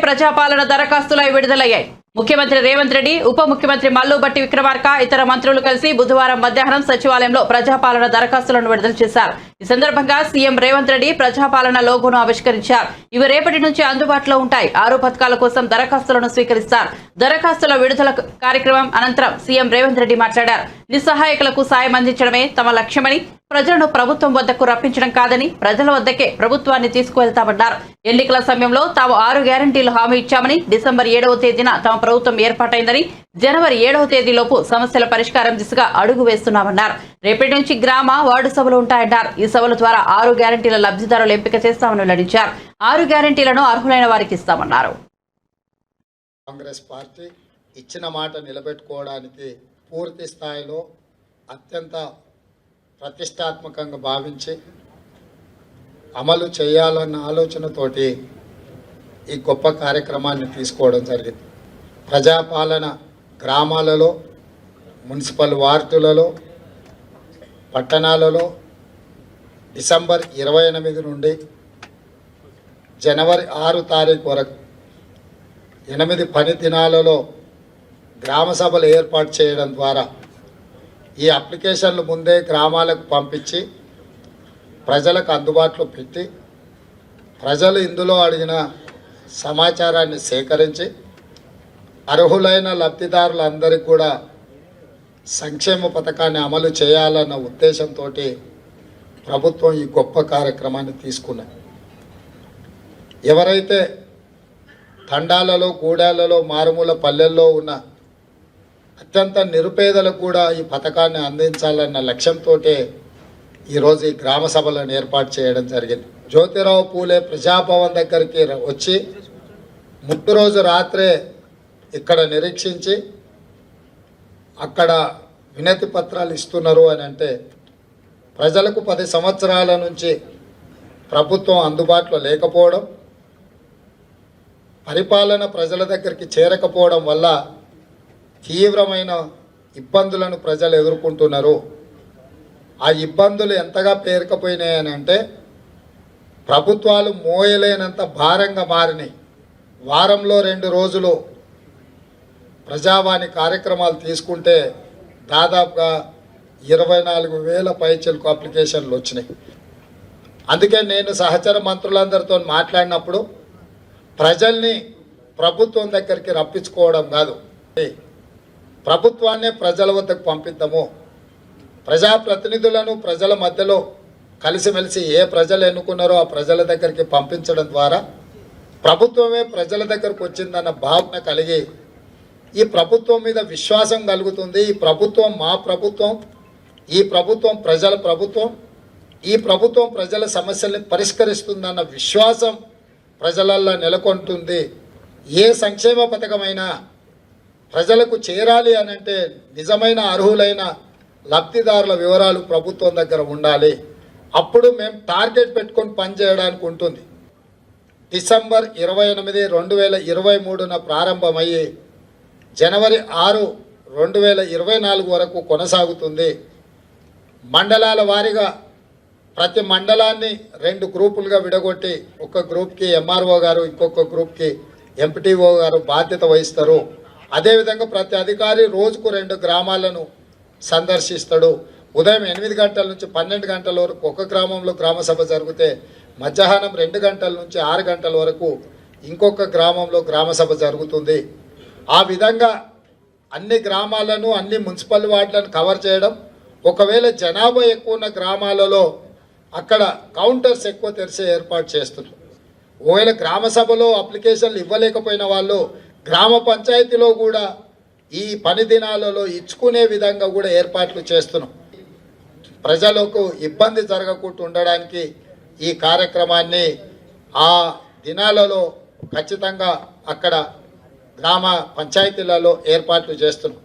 ప్రజాపాలన దరఖాస్తులై విడుదలయ్యాయి. ముఖ్యమంత్రి రేవంత్ రెడ్డి ఉప ముఖ్యమంత్రి మల్లుబట్టి విక్రమార్క ఇతర మంత్రులు కలిసి బుధవారం మధ్యాహ్నం సచివాలయంలో ప్రజాపాలన దరఖాస్తులను విడుదల చేశారు. ఈ సందర్భంగా సీఎం రేవంత్ రెడ్డి ప్రజాపాలన లోగోను ఆవిష్కరించారు. ఇవి రేపటి నుంచి అందుబాటులో ఉంటాయి. ఆరు పథకాల కోసం దరఖాస్తులను స్వీకరిస్తారు. దరఖాస్తుల విడుదల కార్యక్రమం అనంతరం సీఎం రేవంత్ రెడ్డి మాట్లాడారు. నిస్సహాయకులకు సాయం అందించడమే తమ లక్ష్యమని ప్రజలను ప్రభుత్వం వద్దకు రప్పించడం కాదని ప్రజల వద్దకే ప్రభుత్వాన్ని తీసుకువెళ్తామన్నారు. ఎన్నికల సమయంలో తాము ఆరు గ్యారంటీలు హామీ ఇచ్చామని డిసెంబర్ ఏడవ తేదీన తమ ప్రభుత్వం ఏర్పాటైందని జనవరి ఏడవ తేదీలోపు సమస్యల పరిష్కారం దిశగా అడుగు వేస్తున్నామన్నారు. రేపటి నుంచి గ్రామ వార్డు సభలు ఉంటాయన్నారు. ఈ సభల ద్వారా ఆరు గ్యారంటీల లబ్ధిదారులు ఎంపిక చేస్తామని వెల్లడించారు. ఆరు గ్యారంటీలను అర్హులైన వారికి ఇస్తామన్నారు. కాంగ్రెస్ పార్టీ ఇచ్చిన మాట నిలబెట్టుకోవడానికి పూర్తి స్థాయిలో అత్యంత ప్రతిష్టాత్మకంగా భావించి అమలు చేయాలన్న ఆలోచనతోటి ఈ గొప్ప కార్యక్రమాన్ని తీసుకోవడం జరిగింది. ప్రజాపాలన గ్రామాలలో మున్సిపల్ వార్డులలో పట్టణాలలో డిసెంబర్ ఇరవై ఎనిమిది నుండి జనవరి ఆరు తారీఖు వరకు ఎనిమిది పని దినాలలో గ్రామ సభలు ఏర్పాటు చేయడం ద్వారా ఈ అప్లికేషన్లు ముందే గ్రామాలకు పంపించి ప్రజలకు అందుబాటులో పెట్టి ప్రజలు ఇందులో అడిగిన సమాచారాన్ని సేకరించి అర్హులైన లబ్ధిదారులందరికీ కూడా సంక్షేమ పథకాన్ని అమలు చేయాలన్న ఉద్దేశంతో ప్రభుత్వం ఈ గొప్ప కార్యక్రమాన్ని తీసుకున్నది. ఎవరైతే తండాలలో గూడాలలో మారుమూల పల్లెల్లో ఉన్న అత్యంత నిరుపేదలకు కూడా ఈ పథకాన్ని అందించాలన్న లక్ష్యంతో ఈరోజు ఈ గ్రామ సభలను ఏర్పాటు చేయడం జరిగింది. జ్యోతిరావు పూలే ప్రజాభవన్ దగ్గరికి వచ్చి ముట్టు రోజు రాత్రే ఇక్కడ నిరీక్షించి అక్కడ వినతి పత్రాలు ఇస్తున్నారు అని అంటే ప్రజలకు పది సంవత్సరాల నుంచి ప్రభుత్వం అందుబాటులో లేకపోవడం పరిపాలన ప్రజల దగ్గరికి చేరకపోవడం వల్ల తీవ్రమైన ఇబ్బందులను ప్రజలు ఎదుర్కొంటున్నారు. ఆ ఇబ్బందులు ఎంతగా పేరుకపోయినాయని అంటే ప్రభుత్వాలు మోయలేనంత భారంగా మారినాయి. వారంలో రెండు రోజులు ప్రజావాణి కార్యక్రమాలు తీసుకుంటే దాదాపుగా ఇరవై నాలుగు వేల పైచలకు అప్లికేషన్లు వచ్చినాయి. అందుకే నేను సహచర మంత్రులందరితో మాట్లాడినప్పుడు ప్రజల్ని ప్రభుత్వం దగ్గరికి రప్పించుకోవడం కాదు. ప్రభుత్వాన్నే ప్రజల వద్దకు పంపిద్దాము. ప్రజాప్రతినిధులను ప్రజల మధ్యలో కలిసిమెలిసి ఏ ప్రజలు ఎన్నుకున్నారో ఆ ప్రజల దగ్గరికి పంపించడం ద్వారా ప్రభుత్వమే ప్రజల దగ్గరకు వచ్చిందన్న భావన కలిగి ఈ ప్రభుత్వం మీద విశ్వాసం కలుగుతుంది. ఈ ప్రభుత్వం మా ప్రభుత్వం ఈ ప్రభుత్వం ప్రజల ప్రభుత్వం ఈ ప్రభుత్వం ప్రజల సమస్యల్ని పరిష్కరిస్తుందన్న విశ్వాసం ప్రజలల్లో నెలకొంటుంది. ఏ సంక్షేమ పథకమైనా ప్రజలకు చేరాలి అని అంటే నిజమైన అర్హులైన లబ్ధిదారుల వివరాలు ప్రభుత్వం దగ్గర ఉండాలి. అప్పుడు మేము టార్గెట్ పెట్టుకొని పనిచేయడానికి ఉంటుంది. డిసెంబర్ ఇరవై ఎనిమిది రెండు వేల ఇరవై మూడున ప్రారంభమయ్యి జనవరి ఆరు రెండు వేల ఇరవై నాలుగు వరకు కొనసాగుతుంది. మండలాల వారీగా ప్రతి మండలాన్ని రెండు గ్రూపులుగా విడగొట్టి ఒక గ్రూప్కి ఎంఆర్ఓ గారు ఇంకొక గ్రూప్కి ఎంపీటీఓ గారు బాధ్యత వహిస్తారు. అదేవిధంగా ప్రతి అధికారి రోజుకు రెండు గ్రామాలను సందర్శిస్తాడు. ఉదయం ఎనిమిది గంటల నుంచి పన్నెండు గంటల వరకు ఒక గ్రామంలో గ్రామ సభ జరిగితే మధ్యాహ్నం రెండు గంటల నుంచి ఆరు గంటల వరకు ఇంకొక గ్రామంలో గ్రామ సభ జరుగుతుంది. ఆ విధంగా అన్ని గ్రామాలను అన్ని మున్సిపల్ వార్డులను కవర్ చేయడం ఒకవేళ జనాభా ఎక్కువ ఉన్న గ్రామాలలో అక్కడ కౌంటర్స్ ఎక్కువ తెరిచే ఏర్పాటు చేస్తున్నారు. ఒకవేళ గ్రామ సభలో అప్లికేషన్లు ఇవ్వలేకపోయిన వాళ్ళు గ్రామ పంచాయతీలో కూడా ఈ పని దినాలలో ఇచ్చుకునే విధంగా కూడా ఏర్పాట్లు చేస్తున్నాం. ప్రజలకు ఇబ్బంది జరగకుండా ఉండడానికి ఈ కార్యక్రమాన్ని ఆ దినాలలో ఖచ్చితంగా అక్కడ గ్రామ పంచాయతీలలో ఏర్పాట్లు చేస్తున్నాం.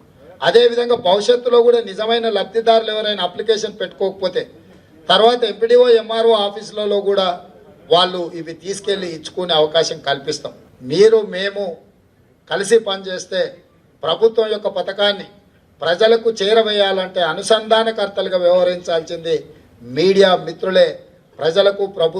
అదేవిధంగా భవిష్యత్తులో కూడా నిజమైన లబ్ధిదారులు ఎవరైనా అప్లికేషన్ పెట్టుకోకపోతే తర్వాత ఎంపీడీఓ ఎంఆర్ఓ ఆఫీసులలో కూడా వాళ్ళు ఇవి తీసుకెళ్ళి ఇచ్చుకునే అవకాశం కల్పిస్తాం. మీరు మేము కలిసి పనిచేస్తే ప్రభుత్వం యొక్క పథకాన్ని ప్రజలకు చేరవేయాలంటే అనుసంధానకర్తలుగా వ్యవహరించాల్సింది మీడియా మిత్రులే. ప్రజలకు ప్రభు